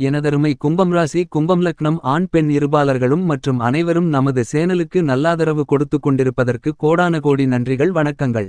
எனதருமை கும்பம் ராசி கும்பம் லக்னம் ஆண் பெண் இருபாளர்களும் மற்றும் அனைவரும் நமது சேனலுக்கு நல்லாதரவு கொடுத்து கொண்டிருப்பதற்கு கோடான கோடி நன்றிகள் வணக்கங்கள்.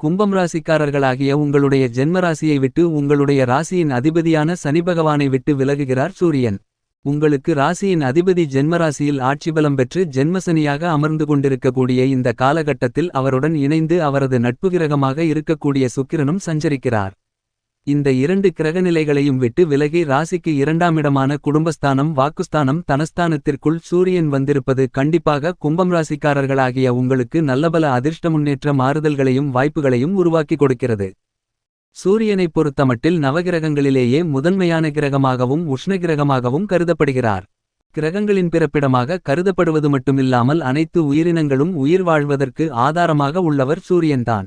கும்பம் ராசிக்காரர்களாகிய உங்களுடைய ஜென்மராசியை விட்டு உங்களுடைய ராசியின் அதிபதியான சனி பகவானை விட்டு விலகுகிறார் சூரியன். உங்களுக்கு ராசியின் அதிபதி ஜென்மராசியில் ஆட்சிபலம் பெற்று ஜென்மசனியாக அமர்ந்து கொண்டிருக்கக்கூடிய இந்த காலகட்டத்தில் அவருடன் இணைந்து அவரது நட்புகிரகமாக இருக்கக்கூடிய சுக்கிரனும் சஞ்சரிக்கிறார். இந்த இரண்டு கிரகநிலைகளையும் விட்டு விலகி ராசிக்கு இரண்டாம் இடமான குடும்பஸ்தானம் வாக்குஸ்தானம் தனஸ்தானத்திற்குள் சூரியன் வந்திருப்பது கண்டிப்பாக கும்பம் ராசிக்காரர்களாகிய உங்களுக்கு நல்லபல அதிர்ஷ்ட முன்னேற்ற மாறுதல்களையும் வாய்ப்புகளையும் உருவாக்கி கொடுக்கிறது. சூரியனைப் பொறுத்தமட்டில் நவகிரகங்களிலேயே முதன்மையான கிரகமாகவும் உஷ்ண கிரகமாகவும் கருதப்படுகிறார். கிரகங்களின் பிறப்பிடமாக கருதப்படுவது மட்டுமில்லாமல் அனைத்து உயிரினங்களும் உயிர் வாழ்வதற்கு ஆதாரமாக உள்ளவர் சூரியன்தான்.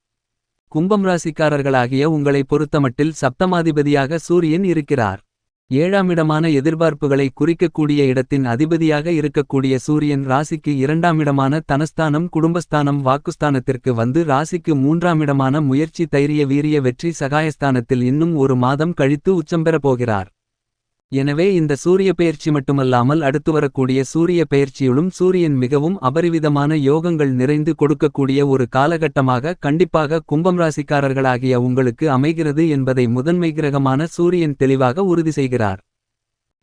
கும்பம் ராசிக்காரர்களாகிய உங்களை பொறுத்தமட்டில் சப்தமாதிபதியாக சூரியன் இருக்கிறார். ஏழாமிடமான எதிர்பார்ப்புகளை குறிக்கக்கூடிய இடத்தின் அதிபதியாக இருக்கக்கூடிய சூரியன் ராசிக்கு இரண்டாமிடமான தனஸ்தானம் குடும்பஸ்தானம் வாக்குஸ்தானத்திற்கு வந்து ராசிக்கு மூன்றாமிடமான முயற்சி தைரிய வீரிய வெற்றி சகாயஸ்தானத்தில் இன்னும் ஒரு மாதம் கழித்து உச்சம்பெறப் போகிறார். எனவே இந்த சூரிய பெயர்ச்சி மட்டுமல்லாமல் அடுத்து வரக்கூடிய சூரிய பெயர்ச்சியிலும் சூரியன் மிகவும் அபரிவிதமான யோகங்கள் நிறைந்து கொடுக்கக்கூடிய ஒரு காலகட்டமாக கண்டிப்பாக கும்பம் ராசிக்காரர்களாகிய உங்களுக்கு அமைகிறது என்பதை முதன்மை கிரகமான சூரியன் தெளிவாக உறுதி செய்கிறார்.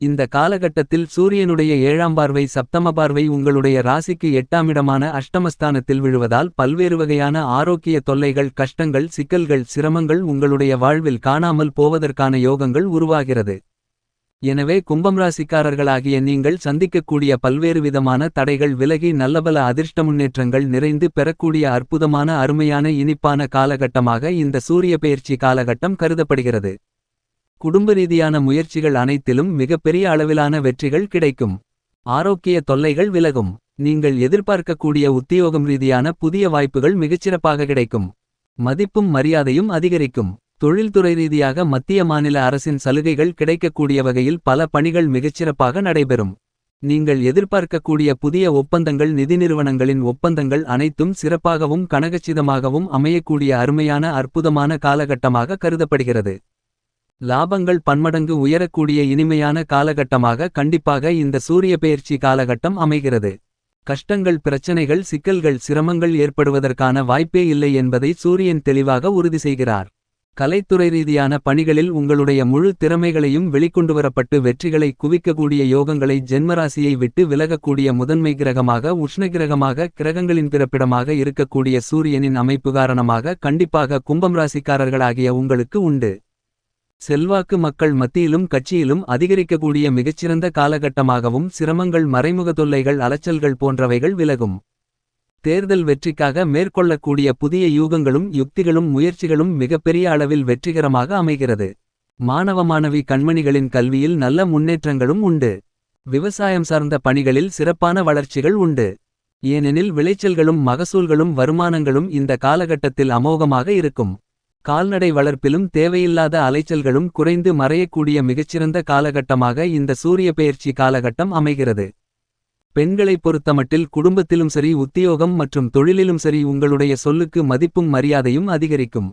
இந்த காலகட்டத்தில் சூரியனுடைய ஏழாம் பார்வை சப்தம பார்வை உங்களுடைய ராசிக்கு எட்டாமிடமான அஷ்டமஸ்தானத்தில் விழுவதால் பல்வேறு வகையான ஆரோக்கிய தொல்லைகள் கஷ்டங்கள் சிக்கல்கள் சிரமங்கள் உங்களுடைய வாழ்வில் காணாமல் போவதற்கான யோகங்கள் உருவாகிறது. எனவே கும்பம் ராசிக்காரர்களாகிய நீங்கள் சந்திக்கக்கூடிய பல்வேறு விதமான தடைகள் விலகி நல்லபல அதிர்ஷ்ட முன்னேற்றங்கள் நிறைந்து பெறக்கூடிய அற்புதமான அருமையான இனிப்பான காலகட்டமாக இந்த சூரிய பெயர்ச்சி காலகட்டம் கருதப்படுகிறது. குடும்ப ரீதியான முயற்சிகள் அனைத்திலும் மிகப்பெரிய அளவிலான வெற்றிகள் கிடைக்கும். ஆரோக்கிய தொல்லைகள் விலகும். நீங்கள் எதிர்பார்க்கக்கூடிய உத்தியோகம் ரீதியான புதிய வாய்ப்புகள் மிகச்சிறப்பாக கிடைக்கும். மதிப்பும் மரியாதையும் அதிகரிக்கும். தொழில்துறை ரீதியாக மத்திய மாநில அரசின் சலுகைகள் கிடைக்கக்கூடிய வகையில் பல பணிகள் மிகச்சிறப்பாக நடைபெறும். நீங்கள் எதிர்பார்க்கக்கூடிய புதிய ஒப்பந்தங்கள் நிதி நிறுவனங்களின் ஒப்பந்தங்கள் அனைத்தும் சிறப்பாகவும் கனகச்சிதமாகவும் அமையக்கூடிய அருமையான அற்புதமான காலகட்டமாக கருதப்படுகிறது. லாபங்கள் பன்மடங்கு உயரக்கூடிய இனிமையான காலகட்டமாக கண்டிப்பாக இந்த சூரிய பெயர்ச்சி காலகட்டம் அமைகிறது. கஷ்டங்கள் பிரச்சனைகள் சிக்கல்கள் சிரமங்கள் ஏற்படுவதற்கான வாய்ப்பே இல்லை என்பதை சூரியன் தெளிவாக உறுதி செய்கிறார். கலைத்துறை ரீதியான பணிகளில் உங்களுடைய முழு திறமைகளையும் வெளிக்கொண்டுவரப்பட்டு வெற்றிகளை குவிக்கக்கூடிய யோகங்களை ஜென்மராசியை விட்டு விலகக்கூடிய முதன்மை கிரகமாக உஷ்ணகிரகமாக கிரகங்களின் பிறப்பிடமாக இருக்கக்கூடிய சூரியனின் அமைப்பு காரணமாக கண்டிப்பாக கும்பம் ராசிக்காரர்களாகிய உங்களுக்கு உண்டு. செல்வாக்கு மக்கள் மத்தியிலும் கட்சியிலும் அதிகரிக்கக்கூடிய மிகச்சிறந்த காலகட்டமாகவும் சிரமங்கள் மறைமுக தொல்லைகள் அலைச்சல்கள் போன்றவைகள் விலகும். தேர்தல் வெற்றிக்காக மேற்கொள்ளக்கூடிய புதிய யூகங்களும் யுக்திகளும் முயற்சிகளும் மிகப்பெரிய அளவில் வெற்றிகரமாக அமைகிறது. மாணவ மாணவி கண்மணிகளின் கல்வியில் நல்ல முன்னேற்றங்களும் உண்டு. விவசாயம் சார்ந்த பணிகளில் சிறப்பான வளர்ச்சிகள் உண்டு. ஏனெனில் விளைச்சல்களும் மகசூல்களும் வருமானங்களும் இந்த காலகட்டத்தில் அமோகமாக இருக்கும். கால்நடை வளர்ப்பிலும் தேவையில்லாத அலைச்சல்களும் குறைந்து மறையக்கூடிய மிகச்சிறந்த காலகட்டமாக இந்த சூரிய பெயர்ச்சி காலகட்டம் அமைகிறது. பெண்களைப் பொறுத்தமட்டில் குடும்பத்திலும் சரி உத்தியோகம் மற்றும் தொழிலிலும் சரி உங்களுடைய சொல்லுக்கு மதிப்பும் மரியாதையும் அதிகரிக்கும்.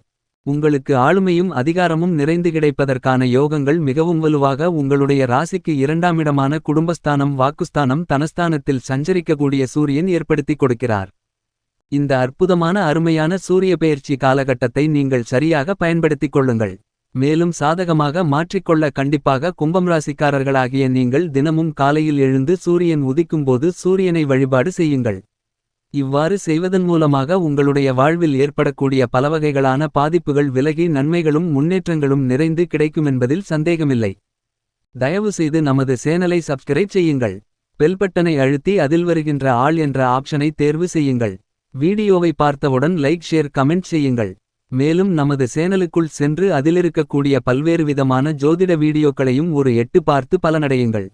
உங்களுக்கு ஆளுமையும் அதிகாரமும் நிறைந்து கிடைப்பதற்கான யோகங்கள் மிகவும் வலுவாக உங்களுடைய ராசிக்கு இரண்டாமிடமான குடும்பஸ்தானம் வாக்குஸ்தானம் தனஸ்தானத்தில் சஞ்சரிக்கக்கூடிய சூரியன் ஏற்படுத்திக் கொடுக்கிறார். இந்த அற்புதமான அருமையான சூரிய பெயர்ச்சி காலகட்டத்தை நீங்கள் சரியாக பயன்படுத்திக் கொள்ளுங்கள். மேலும் சாதகமாக மாற்றிக்கொள்ள கண்டிப்பாக கும்பம் ராசிக்காரர்களாகிய நீங்கள் தினமும் காலையில் எழுந்து சூரியன் உதிக்கும்போது சூரியனை வழிபாடு செய்யுங்கள். இவ்வாறு செய்வதன் மூலமாக உங்களுடைய வாழ்வில் ஏற்படக்கூடிய பலவகைகளான பாதிப்புகள் விலகி நன்மைகளும் முன்னேற்றங்களும் நிறைந்து கிடைக்குமென்பதில் சந்தேகமில்லை. தயவு செய்து நமது சேனலை சப்ஸ்கிரைப் செய்யுங்கள். பெல்பட்டனை அழுத்தி அதில் வருகின்ற ஆள் என்ற ஆப்ஷனை தேர்வு செய்யுங்கள். வீடியோவை பார்த்தவுடன் லைக் ஷேர் கமெண்ட் செய்யுங்கள். மேலும் நமது சேனலுக்குள் சென்று அதிலிருக்கக்கூடிய பல்வேறு விதமான ஜோதிட வீடியோக்களையும் ஒரு எட்டு பார்த்து பலனடையுங்கள்.